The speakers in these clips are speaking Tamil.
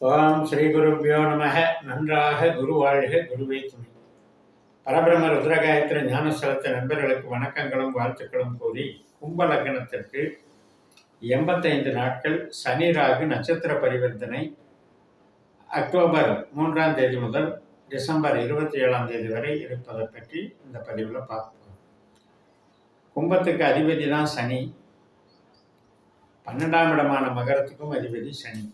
ஓம் ஸ்ரீ குருப்பியோ நமக நன்றாக குரு வாழ்க குருவே துணை. பரபிரம ருத்ரகாயத்திர ஞானஸ்தலத்த நண்பர்களுக்கு வணக்கங்களும் வாழ்த்துக்களும் கூறி கும்ப லக்னத்திற்கு எண்பத்தைந்து நாட்கள் சனி ராகு நட்சத்திர பரிவர்த்தனை அக்டோபர் மூன்றாம் தேதி முதல் டிசம்பர் இருபத்தி ஏழாம் தேதி வரை இருப்பதை பற்றி இந்த பதிவில் பார்ப்போம். கும்பத்துக்கு அதிபதி தான் சனி. பன்னெண்டாம் இடமான மகரத்துக்கும் அதிபதி சனி.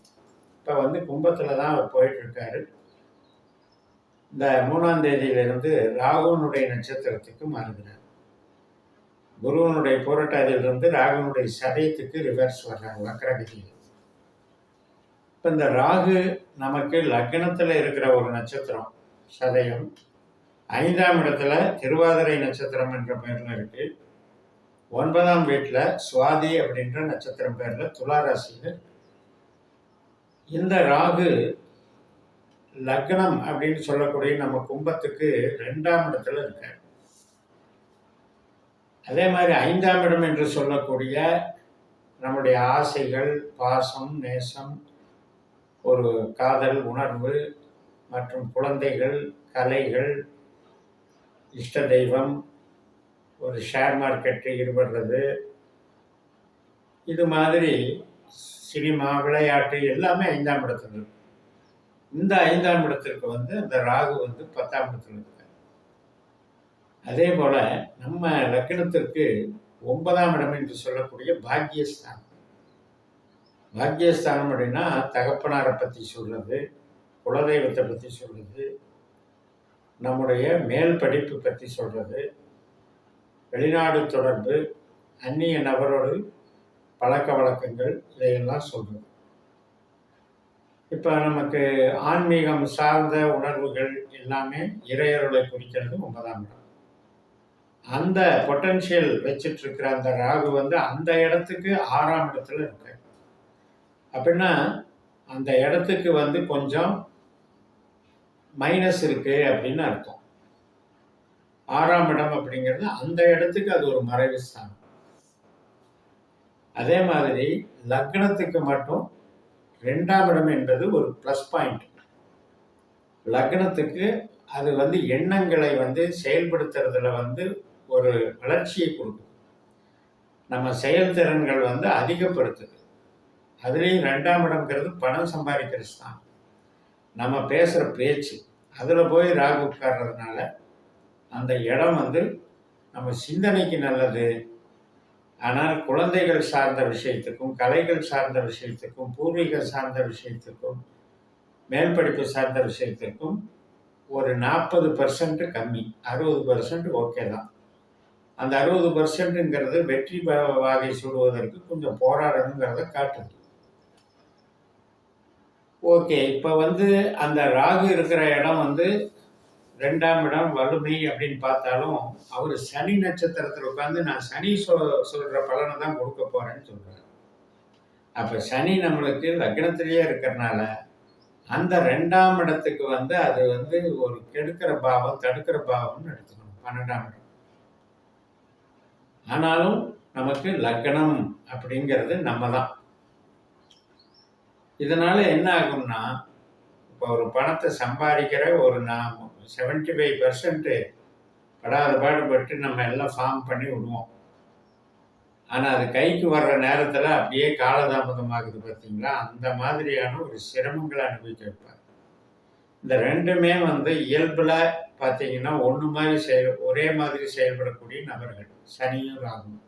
இப்போ வந்து கும்பத்தில் தான் அவர் போயிட்டுருக்காரு. இந்த மூணாம் தேதியிலிருந்து ராகுவனுடைய நட்சத்திரத்துக்கு மாறுகிறார். குருவனுடைய போராட்டத்திலிருந்து ராகுவனுடைய சதயத்துக்கு ரிவர்ஸ் வர்றாங்க வக்ரகதியில். இப்போ இந்த ராகு நமக்கு லக்னத்தில் இருக்கிற ஒரு நட்சத்திரம் சதயம். ஐந்தாம் இடத்துல திருவாதிரை நட்சத்திரம் என்ற பெயரில் இருக்குது ஒன்பதாம் வீட்டில் சுவாதி அப்படின்ற நட்சத்திரம் பேரில் துளாராசியில் இந்த ராகு லக்னம் அப்படின்னு சொல்லக்கூடிய நம்ம கும்பத்துக்கு ரெண்டாம் இடத்துல இருக்க அதே மாதிரி ஐந்தாம் இடம் என்று சொல்லக்கூடிய நம்முடைய ஆசைகள் பாசம் நேசம் ஒரு காதல் உணர்வு மற்றும் குழந்தைகள் கலைகள் இஷ்ட தெய்வம் ஒரு ஷேர் மார்க்கெட்டில் ஈடுபடுறது. இது மாதிரி சினிமா விளையாட்டு எல்லாமே ஐந்தாம் இடத்துல இருக்கும் இந்த ஐந்தாம் இடத்திற்கு வந்து அந்த ராகு வந்து பத்தாம் இடத்துல இருக்கு அதே போல நம்ம லக்னத்திற்கு ஒன்பதாம் இடம் என்று சொல்லக்கூடிய பாக்யஸ்தானம். பாக்யஸ்தானம் அப்படின்னா தகப்பனாரை பற்றி சொல்றது குலதெய்வத்தை பற்றி சொல்றது நம்முடைய மேல் படிப்பு பற்றி சொல்றது வெளிநாடு தொடர்பு அந்நிய நபரோடு பழக்க வழக்கங்கள் இதையெல்லாம் சொல்கிறது இப்போ நமக்கு ஆன்மீகம் சார்ந்த உணர்வுகள் எல்லாமே இறையருளை குறிக்கிறது ஒன்பதாம் இடம். அந்த பொட்டன்ஷியல் வச்சுட்டு இருக்கிற அந்த ராகு வந்து அந்த இடத்துக்கு ஆறாம் இடத்துல இருக்கு. அப்படின்னா அந்த இடத்துக்கு வந்து கொஞ்சம் மைனஸ் இருக்கு அப்படின்னு அர்த்தம். ஆறாம் இடம் அப்படிங்கிறது அந்த இடத்துக்கு அது ஒரு மறைவு ஸ்தானம். அதே மாதிரி லக்னத்துக்கு மட்டும் ரெண்டாம் இடம் என்பது ஒரு ப்ளஸ் பாயிண்ட் லக்னத்துக்கு அது வந்து எண்ணங்களை வந்து செயல்படுத்துறதுல வந்து ஒரு வளர்ச்சியை கொடுக்கும் நம்ம செயல்திறன்கள் வந்து அதிகப்படுத்துது. அதுலேயும் ரெண்டாம் இடம்ங்கிறது பணம் சம்பாதிக்கிற தான். நம்ம பேசுகிற பேச்சு அதில் போய் ராகு உட்கார்றதுனால அந்த இடம் வந்து நம்ம சிந்தனைக்கு நல்லது ஆனால் குழந்தைகள் சார்ந்த விஷயத்துக்கும் கலைகள் சார்ந்த விஷயத்துக்கும் பூர்வீகம் சார்ந்த விஷயத்துக்கும் மேல் படிப்பு சார்ந்த விஷயத்துக்கும் ஒரு நாற்பது பர்சன்ட் கம்மி. அறுபது பர்சன்ட் ஓகே தான். அந்த அறுபது பர்சன்ட்டுங்கிறது வெற்றி வாகை சுடுவதற்கு கொஞ்சம் போராடணுங்கிறத காட்டுது. ஓகே இப்போ வந்து அந்த ராகு இருக்கிற இடம் வந்து ரெண்டாம் இடம் வலிமை அப்படின்னு பார்த்தாலும் அவர் சனி நட்சத்திரத்தில் உட்காந்து நான் சனி சொல் சொல்கிற பலனை தான் கொடுக்க போகிறேன்னு சொல்கிறார் அப்போ சனி நம்மளுக்கு லக்னத்திலேயே இருக்கிறனால அந்த ரெண்டாம் இடத்துக்கு வந்து அது வந்து ஒரு கெடுக்கிற பாவம் தடுக்கிற பாவம்னு எடுத்துக்கணும் பன்னெண்டாம் இடம். ஆனாலும் நமக்கு லக்னம் அப்படிங்கிறது நம்ம தான் இதனால என்ன ஆகும்னா இப்போ ஒரு பணத்தை சம்பாதிக்கிற ஒரு நாம் செவன்டி ஃபைவ் பர்சன்ட்டு படாத பாடுபட்டு நம்ம எல்லாம் ஃபார்ம் பண்ணி விடுவோம். ஆனால் அது கைக்கு வர்ற நேரத்தில் அப்படியே காலதாமதமாகுது பார்த்தீங்களா அந்த மாதிரியான ஒரு சிரமங்களை அனுபவிக்க வைப்பார் இந்த ரெண்டுமே வந்து இயல்பில் பார்த்தீங்கன்னா ஒன்று மாதிரி செயல் ஒரே மாதிரி செயல்படக்கூடிய நபர்கள் சனியும் ராகும்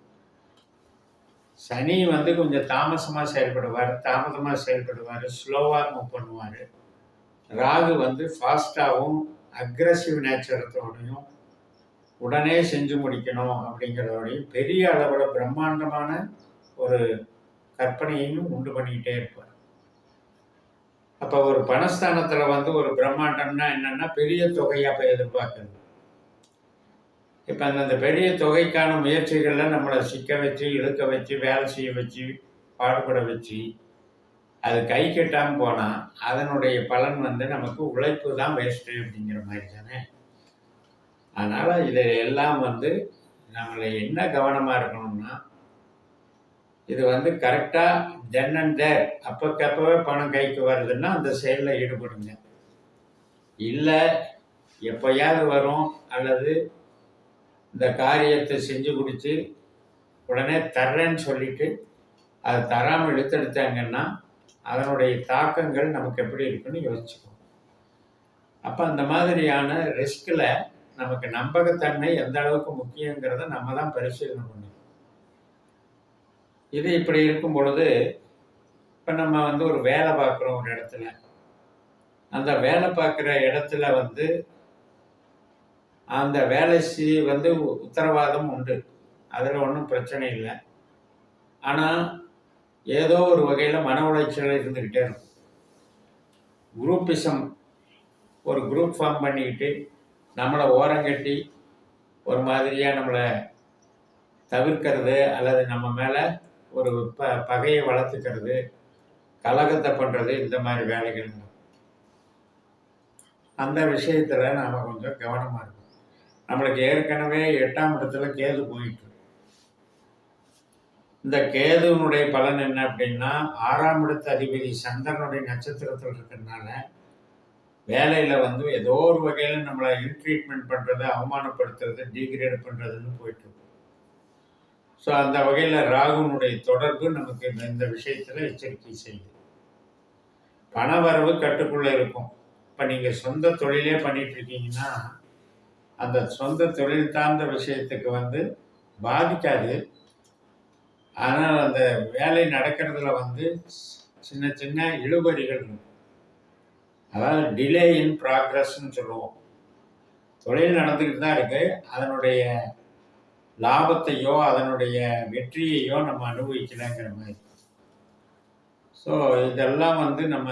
சனி வந்து கொஞ்சம் தாமசமாக செயல்படுவார் தாமதமாக செயல்படுவார் ஸ்லோவாக மூவ் பண்ணுவார். ராகு வந்து ஃபாஸ்ட்டாகவும் அக்ரஸிவ் நேச்சரத்தோடையும் உடனே செஞ்சு முடிக்கணும் அப்படிங்கிறதோடையும் பெரிய அளவில் பிரம்மாண்டமான ஒரு கற்பனையையும் உண்டு பண்ணிக்கிட்டே இருப்பார். அப்போ ஒரு பணஸ்தானத்தில் வந்து ஒரு பிரம்மாண்டம்னா என்னென்னா பெரிய தொகையாக போய் எதிர்பார்க்குறது. இப்போ அந்தந்த பெரிய தொகைக்கான முயற்சிகளில் நம்மளை சிக்க வச்சு இழுக்க வச்சு வேலை செய்ய வச்சு பாடுபட வச்சு அது கை கட்டாமல் போனால் அதனுடைய பலன் வந்து நமக்கு உழைப்பு தான் வேஸ்ட்டு அப்படிங்கிற மாதிரி தானே? அதனால் இதை எல்லாம் வந்து நம்மளை என்ன கவனமாக இருக்கணும்னா இது வந்து கரெக்டாக தென் அண்ட் தேர் அப்பக்கப்பவே பணம் கைக்கு வருதுன்னா அந்த செயலில் ஈடுபடுங்க. இல்லை எப்போயாவது வரும் அல்லது இந்த காரியத்தை செஞ்சு குடித்து உடனே தர்றேன்னு சொல்லிட்டு அதை தராமல் இழுத்தெடுத்தாங்கன்னா அதனுடைய தாக்கங்கள் நமக்கு எப்படி இருக்குன்னு யோசிச்சுக்கணும் அப்போ அந்த மாதிரியான ரிஸ்கில் நமக்கு நம்பகத்தன்மை எந்த அளவுக்கு முக்கியங்கிறத நம்ம தான் பரிசீலனை பண்ணணும். இது இப்படி இருக்கும் பொழுது இப்போ நம்ம வந்து ஒரு வேலை பார்க்குறோம் ஒரு இடத்துல. அந்த வேலை பார்க்குற இடத்துல வந்து அந்த வேலை வந்து உத்தரவாதம் உண்டு. அதில் ஒன்றும் பிரச்சனை இல்லை. ஆனால் ஏதோ ஒரு வகையில் மன உளைச்சல் இருந்துக்கிட்டே இருக்கும். குரூப்பிசம் ஒரு குரூப் ஃபார்ம் பண்ணிக்கிட்டு நம்மளை ஓரங்கட்டி ஒரு மாதிரியாக நம்மளை தவிர்க்கிறது அல்லது நம்ம மேலே ஒரு ப பகையை வளர்த்துக்கிறது கலகத்தை பண்ணுறது இந்த மாதிரி வேலைகள். அந்த விஷயத்தில் நாம் கொஞ்சம் கவனமாக இருக்கணும். நம்மளுக்கு ஏற்கனவே எட்டாம் இடத்துல கேது போயிட்டு இந்த கேதுவனுடைய பலன் என்ன அப்படின்னா ஆறாம் இடத்து அதிபதி சந்திரனுடைய நட்சத்திரத்தில் இருக்கிறதுனால வேலையில் வந்து ஏதோ ஒரு வகையில் நம்மளை இன்ட்ரீட்மெண்ட் பண்ணுறது அவமானப்படுத்துறது டிகிரேட் பண்ணுறதுன்னு போயிட்டு இருக்கும் ஸோ அந்த வகையில் ராகுனுடைய தொடர்பு நமக்கு இந்த விஷயத்தில் எச்சரிக்கை செய்யுது. பண வரவு கட்டுக்குள்ளே இருக்கும். இப்போ நீங்கள் சொந்த தொழிலே பண்ணிட்டு இருக்கீங்கன்னா அந்த சொந்த தொழில் சார்ந்த விஷயத்துக்கு வந்து பாதிக்காது. ஆனால் அந்த வேலை நடக்கிறதுல வந்து சின்ன சின்ன இழுபறிகள் இருக்கும். அதாவது டிலே இன் ப்ராக்ரஸ்ன்னு சொல்லுவோம். தொழில் நடந்துக்கிட்டு தான் இருக்குது அதனுடைய லாபத்தையோ அதனுடைய வெற்றியையோ நம்ம அனுபவிக்கலைங்கிற மாதிரி. ஸோ இதெல்லாம் வந்து நம்ம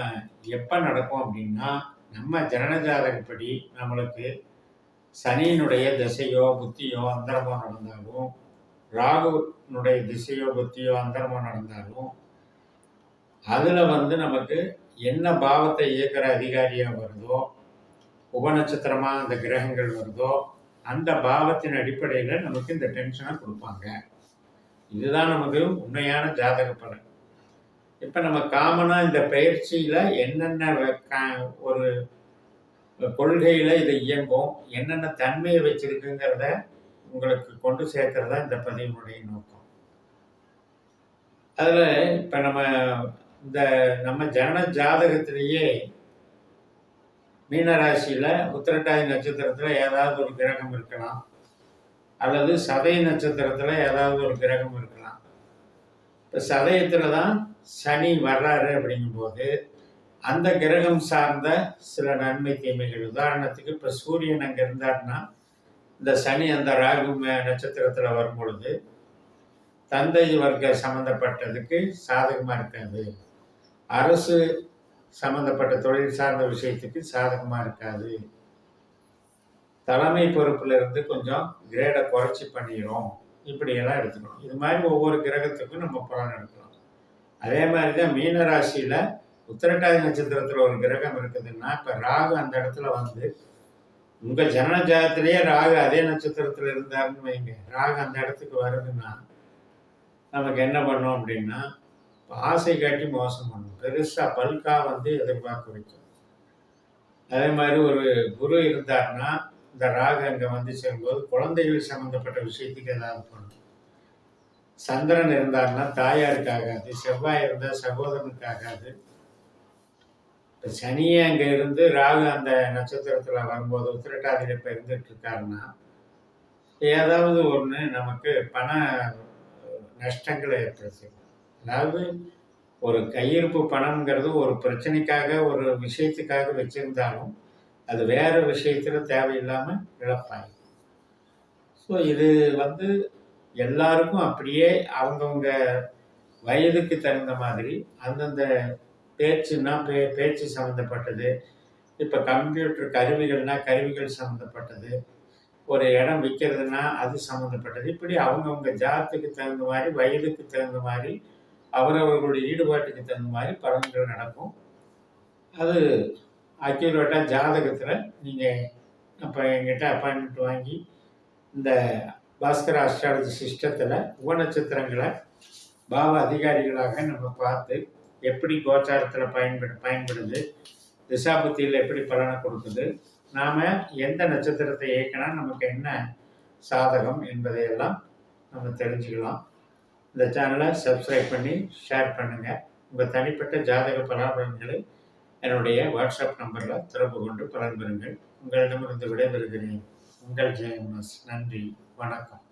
எப்போ நடக்கும் அப்படின்னா நம்ம ஜனனஜாதகப்படி நம்மளுக்கு சனியினுடைய திசையோ புத்தியோ அந்தரமோ நடந்தாலும் ராகுனுடைய திசையோ புத்தியோ அந்தரமோ நடந்தாலும் அதில் வந்து நமக்கு என்ன பாவத்தை இயக்கிற அதிகாரியாக வருதோ உபநட்சத்திரமாக அந்த கிரகங்கள் வருதோ அந்த பாவத்தின் அடிப்படையில் நமக்கு இந்த டென்ஷனை கொடுப்பாங்க. இதுதான் நமக்கு உண்மையான ஜாதக பலன். இப்போ நம்ம காமனாக இந்த பயிற்சியில் என்னென்ன வ- கா- ஒரு கொள்கையில் இதை இயங்கும் என்னென்ன தன்மையை வச்சுருக்குங்கிறத உங்களுக்கு கொண்டு சேர்க்கறதா இந்த பதிவுடைய நோக்கம்? அதில் இப்போ நம்ம இந்த நம்ம ஜன ஜாதகத்திலேயே மீனராசியில் உத்திரட்டாதி நட்சத்திரத்தில் ஏதாவது ஒரு கிரகம் இருக்கலாம். அல்லது சதய நட்சத்திரத்தில் ஏதாவது ஒரு கிரகம் இருக்கலாம். இப்போ சதயத்தில் தான் சனி வர்றாரு அப்படிங்கும்போது அந்த கிரகம் சார்ந்த சில நன்மை தீமைகள். உதாரணத்துக்கு இப்போ சூரியன் அங்கே இருந்தாருன்னா இந்த சனி அந்த ராகு மே- நட்சத்திரத்துல வரும் பொழுது தந்தை வர்க்க சம்மந்தப்பட்டதுக்கு சாதகமாக இருக்காது. அரசு சம்மந்தப்பட்ட தொழில் சார்ந்த விஷயத்துக்கு சாதகமாக இருக்காது. தலைமை பொறுப்புல இருந்து கொஞ்சம் கிரேடை குறைச்சி பண்ணிடும் இப்படியெல்லாம் எடுத்துக்கணும். இது மாதிரி ஒவ்வொரு கிரகத்துக்கும் நம்ம பலன் எடுக்கலாம். அதே மாதிரி தான் மீன ராசியில உத்திரட்டாதி நட்சத்திரத்தில் ஒரு கிரகம் இருக்குதுன்னா இப்போ ராகு அந்த இடத்துல வந்து உங்க ஜனன ஜாதத்திலேயே ராகு அதே நட்சத்திரத்தில் இருந்தாருன்னு வைங்க. ராகு அந்த இடத்துக்கு வருதுன்னா நமக்கு என்ன பண்ணோம் அப்படின்னா ஆசை காட்டி மோசம் பண்ணும். பெருசாக பல்கா வந்து எதிர்பார்க்க வைக்கும். அதே மாதிரி ஒரு குரு இருந்தாருன்னா இந்த ராகு அங்கே வந்து சேரும்போது குழந்தைகள் சம்மந்தப்பட்ட விஷயத்துக்கு ஏதாவது பண்ணும். சந்திரன் இருந்தாருன்னா தாயாருக்காகாது செவ்வாய் இருந்தால் சகோதரனுக்காகாது. சனியே அங்கே இருந்து ராகு அந்த நட்சத்திரத்தில் வரும்போது உத்திரட்டாதியில் இப்போ இருந்துட்டு இருக்காருன்னா ஏதாவது ஒன்று நமக்கு பண நஷ்டங்களை ஏற்படுத்தும் அதாவது ஒரு கையிருப்பு பணம்ங்கிறது ஒரு பிரச்சனைக்காக ஒரு விஷயத்துக்காக வச்சிருந்தாலும் அது வேறு விஷயத்தில் தேவையில்லாமல் இழப்பாங்க ஸோ இது வந்து எல்லாருக்கும் அப்படியே அவங்கவுங்க வயதுக்கு தகுந்த மாதிரி அந்தந்த பேச்சுன்னா பே பேச்சு சம்மந்தப்பட்டது இப்போ கம்ப்யூட்டர் கருவிகள்னா கருவிகள் சம்மந்தப்பட்டது ஒரு இடம் விற்கிறதுனா அது சம்மந்தப்பட்டது இப்படி அவங்கவுங்க ஜாதத்துக்கு தகுந்த மாதிரி வயதுக்கு தகுந்த மாதிரி அவரவர்களுடைய ஈடுபாட்டுக்கு தகுந்த மாதிரி பலன்கள் நடக்கும். அது அக்யூரேட்டாக ஜாதகத்தில் நீங்கள் அப்போ எங்கிட்ட அப்பாயின்மெண்ட் வாங்கி இந்த பாஸ்கர் அஸ்ட்ராலஜி சிஸ்டத்தில் உபநட்சத்திரங்களை பாவ அதிகாரிகளாக நம்ம பார்த்து எப்படி கோச்சாரத்தில் பயன்படு பயன்படுது திசாபுத்தியில் எப்படி பலனை கொடுக்குது நாம் எந்த நட்சத்திரத்தை இயக்கினா நமக்கு என்ன சாதகம் என்பதையெல்லாம் நம்ம தெரிஞ்சுக்கலாம். இந்த சேனலை சப்ஸ்கிரைப் பண்ணி ஷேர் பண்ணுங்கள் உங்கள் தனிப்பட்ட ஜாதக பலாபலன்களை என்னுடைய வாட்ஸ்அப் நம்பரில் தொடர்பு கொண்டு பலன் பெறுங்கள். உங்களிடமிருந்து விடைபெறுகிறேன். உங்கள் ஜெயமாஸ் நன்றி. வணக்கம்.